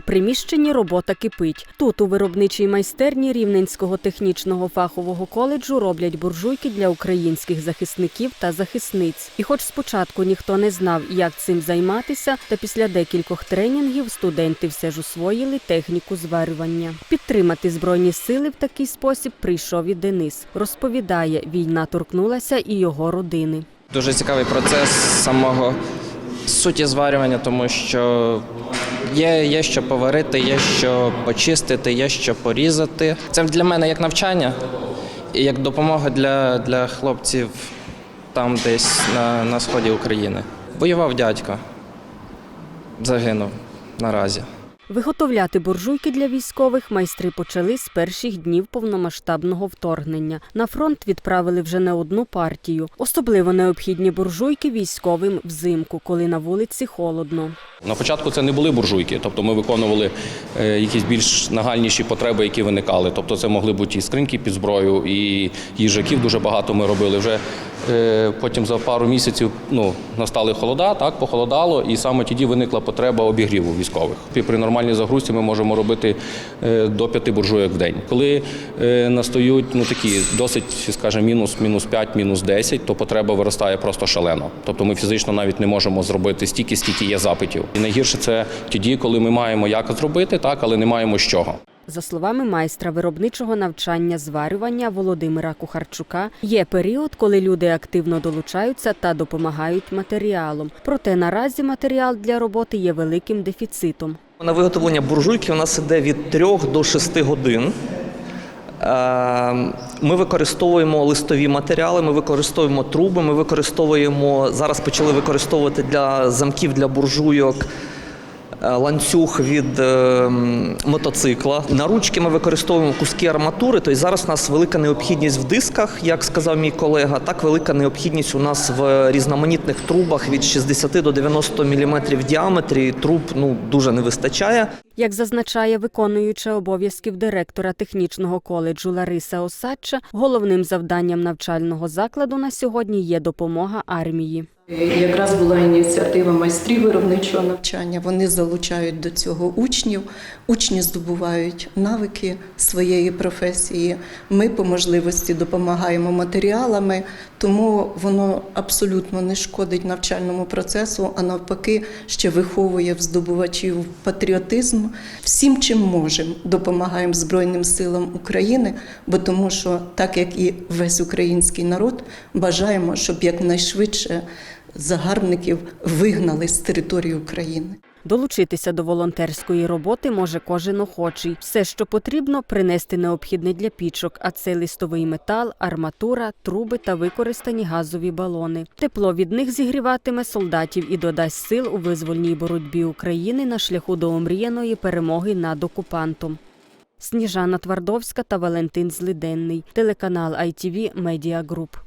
приміщенні робота кипить. Тут у виробничій майстерні Рівненського технічного фахового коледжу роблять буржуйки для українських захисників та захисниць. І хоч спочатку ніхто не знав, як цим займатися, та після декількох тренінгів студенти все ж освоїли техніку зварювання. Підтримати збройні сили в такий спосіб прийшов і Денис. Розповідає, війна торкнулася і його родини. Дуже цікавий процес самого суті зварювання, тому що є, є що поварити, є що почистити, є що порізати. Це для мене як навчання і як допомога для, для хлопців там десь на, на сході України. Воював дядько, загинув наразі. Виготовляти буржуйки для військових майстри почали з перших днів повномасштабного вторгнення. На фронт відправили вже не одну партію. Особливо необхідні буржуйки військовим взимку, коли на вулиці холодно. На початку це не були буржуйки, тобто ми виконували е, якісь більш нагальніші потреби, які виникали. Тобто це могли бути і скриньки під зброю, і їжаків дуже багато ми робили. Вже потім за пару місяців ну, настали холода, так, похолодало, і саме тоді виникла потреба обігріву військових. При нормальній загрузці ми можемо робити е, до п'яти буржуйок в день. Коли е, настають ну, такі досить, скажімо, мінус, мінус 5, мінус 10, то потреба виростає просто шалено. Тобто ми фізично навіть не можемо зробити стільки, скільки є запитів. І найгірше це тоді, коли ми маємо як зробити, так, але не маємо з чого. За словами майстра виробничого навчання зварювання Володимира Кухарчука, є період, коли люди активно долучаються та допомагають матеріалом. Проте наразі матеріал для роботи є великим дефіцитом. На виготовлення буржуйки у нас іде від 3 до 6 годин. Е, Ми використовуємо листові матеріали, ми використовуємо труби, ми використовуємо зараз почали використовувати для замків для буржуйок ланцюг від е, мотоцикла. На ручки ми використовуємо куски арматури. Тобто зараз у нас велика необхідність в дисках, як сказав мій колега, так велика необхідність у нас в різноманітних трубах від 60 до 90 мм в діаметрі. Труб ну дуже не вистачає. Як зазначає виконуюча обов'язків директора технічного коледжу Лариса Осадча, головним завданням навчального закладу на сьогодні є допомога армії. Якраз була ініціатива майстрів виробничого навчання. Вони залучають до цього учнів. Учні здобувають навики своєї професії. Ми по можливості допомагаємо матеріалами, тому воно абсолютно не шкодить навчальному процесу, а навпаки, ще виховує в здобувачів патріотизм. Всім, чим можемо, допомагаємо Збройним силам України, бо тому, що так як і весь український народ, бажаємо, щоб якнайшвидше загарбників вигнали з території України. Долучитися до волонтерської роботи може кожен охочий. Все, що потрібно, принести необхідне для пічок, а це листовий метал, арматура, труби та використані газові балони. Тепло від них зігріватиме солдатів і додасть сил у визвольній боротьбі України на шляху до омріяної перемоги над окупантом. Сніжана Твардовська та Валентин Злиденний. Телеканал ITV Media Group.